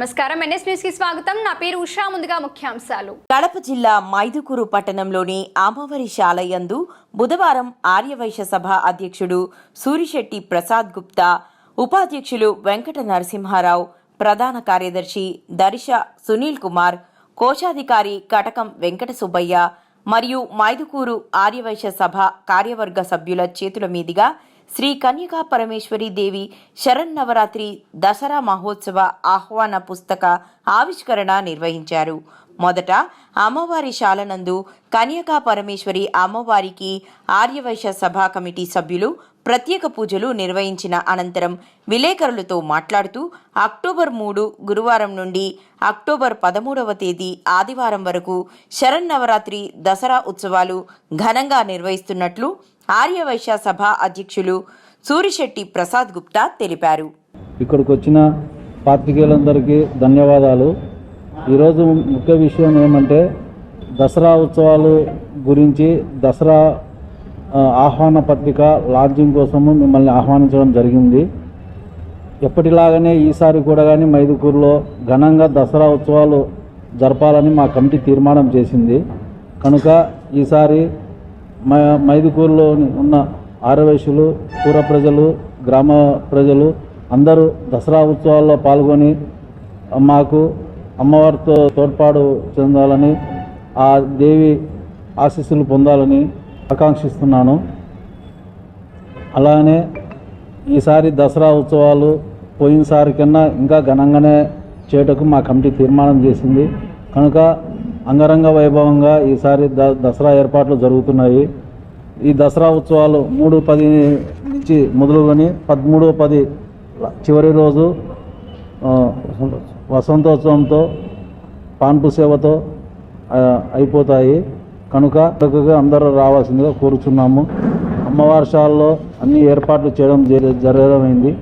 నమస్కారం. ఎన్ఎస్ న్యూస్కి స్వాగతం. నా పేరు ఉషా. ముందుగా ముఖ్యాంశాలు. కడప జిల్లా మైదుకూరు పట్టణంలోని అమ్మవారి శాలయందు బుధవారం ఆర్యవైశ్య సభ అధ్యక్షుడు సూరిశెట్టి ప్రసాద్ గుప్తా ఉపాధ్యక్షులు వెంకట నరసింహారావు ప్రధాన కార్యదర్శి దర్శ సునీల్ కుమార్ కోశాధికారి కటకం వెంకట సుబ్బయ్య మరియు మైదుకూరు ఆర్యవైశ్య సభ కార్యవర్గ సభ్యుల చేతుల మీదుగా శ్రీ కన్యకా పరమేశ్వరి దేవి శరన్నవరాత్రి దసరా మహోత్సవ ఆహ్వాన పుస్తక ఆవిష్కరణ నిర్వహించారు. మొదట అమ్మవారి శాలనందు కన్యకా పరమేశ్వరి అమ్మవారికి ఆర్యవైశ్య సభా కమిటీ సభ్యులు ప్రత్యేక పూజలు నిర్వహించిన అనంతరం విలేకరులతో మాట్లాడుతూ అక్టోబర్ మూడు గురువారం నుండి అక్టోబర్ పదమూడవ తేదీ ఆదివారం వరకు శరన్నవరాత్రి దసరా ఉత్సవాలు ఘనంగా నిర్వహిస్తున్నట్లు ఆర్యవైశ్య సభ అధ్యక్షులు సూరిశెట్టి ప్రసాద్ గుప్తా తెలిపారు. ఇక్కడికి వచ్చిన పాత్రికేయులందరికీ ధన్యవాదాలు. ఈరోజు ముఖ్య విషయం ఏమంటే దసరా ఉత్సవాలు గురించి దసరా ఆహ్వాన పత్రిక లాంచింగ్ కోసము మిమ్మల్ని ఆహ్వానించడం జరిగింది. ఎప్పటిలాగానే ఈసారి కూడా కానీ మైదుకూరులో ఘనంగా దసరా ఉత్సవాలు జరపాలని మా కమిటీ తీర్మానం చేసింది. కనుక ఈసారి మైదుకూరులో ఉన్న ఆరవేశులు పూర ప్రజలు గ్రామ ప్రజలు అందరూ దసరా ఉత్సవాల్లో పాల్గొని మాకు అమ్మవారితో తోడ్పాటు చెందాలని ఆ దేవి ఆశీస్సులు పొందాలని ఆకాంక్షిస్తున్నాను. అలానే ఈసారి దసరా ఉత్సవాలు పోయినసారి కన్నా ఇంకా ఘనంగానే చేయటకు మా కమిటీ తీర్మానం చేసింది. కనుక అంగరంగ వైభవంగా ఈసారి ద దసరా ఏర్పాట్లు జరుగుతున్నాయి. ఈ దసరా ఉత్సవాలు మూడు పది నుంచి మొదలుకొని పదమూడు పది చివరి రోజు వసంతోత్సవంతో పాన్పు సేవతో అయిపోతాయి. కనుక అందరూ రావాల్సిందిగా కోరుచున్నాము. అమ్మవారి అన్ని ఏర్పాట్లు చేయడం జరి- జరగడమైంది.